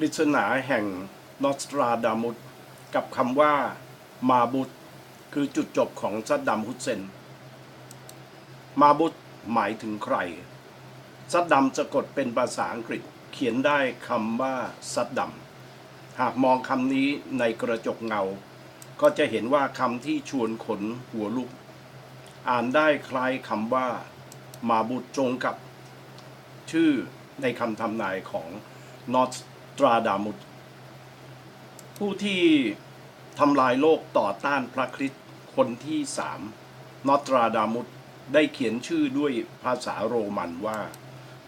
ปริศนาแห่งนอสตราดามุสกับคำว่ามาบุตคือจุดจบของซัดดัมฮุสเซน มาบุตหมายถึงใคร ซัดดัมจะกดเป็นภาษาอังกฤษเขียนได้คำว่าซัดดัมหากมองคำนี้ในกระจกเงา ก็จะเห็นว่าคำที่ชวนขนหัวลุก อ่านได้คล้ายคำว่า มาบุตรจงกับ ชื่อในคำทำนายของนอส ตราดามุสผู้ที่ทำลายโลกต่อต้านพระคริสต์คนที่สามนอตราดามุสได้เขียนชื่อด้วยภาษาโรมันว่า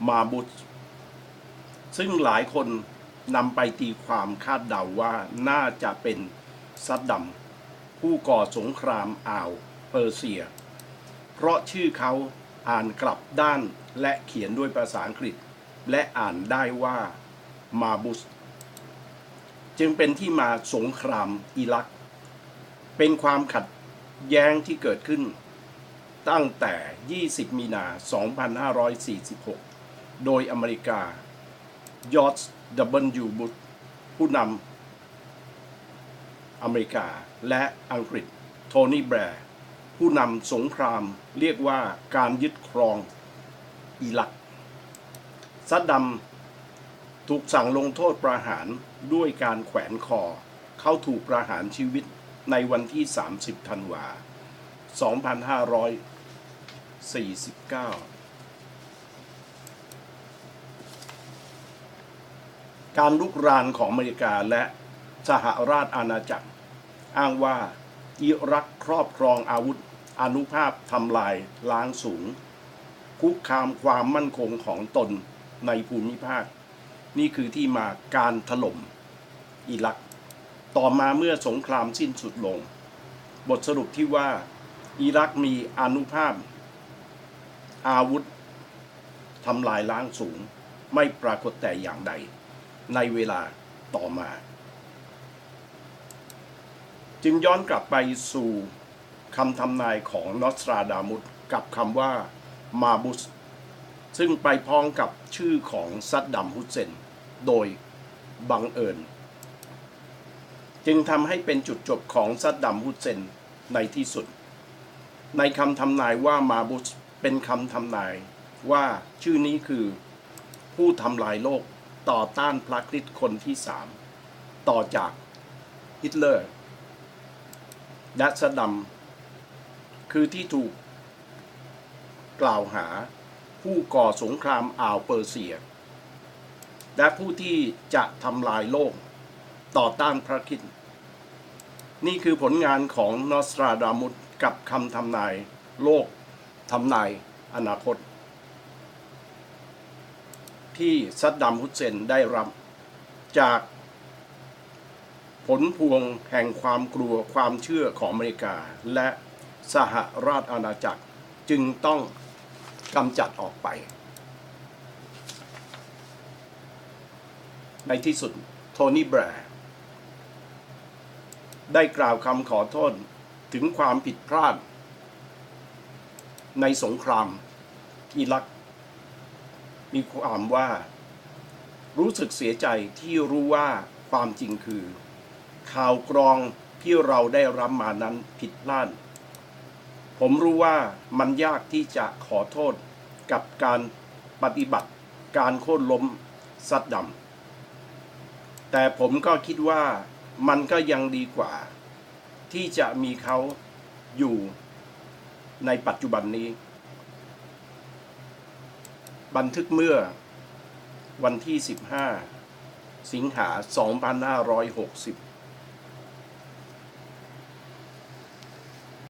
มาบุตซึ่งหลายคนนำไปตีความคาดเดาว่าน่าจะเป็นซัดดัมผู้ก่อสงครามอ่าวเปอร์เซีย เพราะชื่อเขาอ่านกลับด้านและเขียนด้วยภาษาอังกฤษ และอ่านได้ว่า มาบุส จึงเป็นที่มาสงครามอิรัก เป็นความขัดแย้งที่เกิดขึ้น ตั้งแต่ 20 มีนา 2546 โดยอเมริกายอร์จดับเบิลยูบุชผู้นำอเมริกาและอังกฤษโทนี่แบร์ผู้นำสงครามเรียกว่าการยึดครองอิรักซัดดัม ถูกสั่งลงโทษประหารด้วยการแขวนคอ เขาถูกประหารชีวิตในวันที่ 30 ธันวา 2549 การลุกรานของอเมริกาและสหราชอาณาจักร อ้างว่าอิรักครอบครองอาวุธอนุภาพทำลายล้างสูง คุกคามความมั่นคงของตนในภูมิภาค นี่คือที่มาการถล่มอิรัก ต่อมาเมื่อสงครามสิ้นสุดลง บทสรุปที่ว่า อิรักมีอนุภาพ อาวุธทำลายล้างสูง ไม่ปรากฏแต่อย่างใด ในเวลาต่อมา จึงย้อนกลับไปสู่คำทำนายของนอสตราดามุสกับคำว่ามาบุส ซึ่งไปพ้องกับชื่อของซัดดัมฮุสเซน โดยบังเอิญ จึงทำให้เป็นจุดจบของซัดดัมฮุสเซนในที่สุด ในคำทำนายว่ามาบุสเป็นคำทำนายว่าชื่อนี้คือผู้ทำลายโลกต่อต้านพระคริสต์คนที่สามต่อจากฮิตเลอร์และซัดดัมคือที่ถูกกล่าวหา ผู้ก่อสงครามอ่าวเปอร์เซีย และผู้ที่จะทำลายโลก ต่อต้านพระคริสต์นี่คือผลงานของนอสตราดามุสกับคำทำนายโลกทำนายอนาคต ที่ซัดดัมฮุสเซนได้รับจากผลพวงแห่งความกลัวความเชื่อของอเมริกา และสหราชอาณาจักรจึงต้อง กำจัดออกไป ในที่สุดโทนี่แบร์ได้กล่าวคำขอโทษถึงความผิดพลาด ในสงครามอิรัก มีความว่า รู้สึกเสียใจที่รู้ว่าความจริงคือ ข่าวกรองที่เราได้รับมานั้นผิดพลาด ผมรู้ว่ามันยากที่จะขอโทษกับการปฏิบัติการโค่นล้มซัดดำแต่ผมก็คิดว่ามันก็ยังดีกว่า ที่จะมีเขาอยู่ในปัจจุบันนี้ บันทึกเมื่อวันที่ 15 สิงหา 2560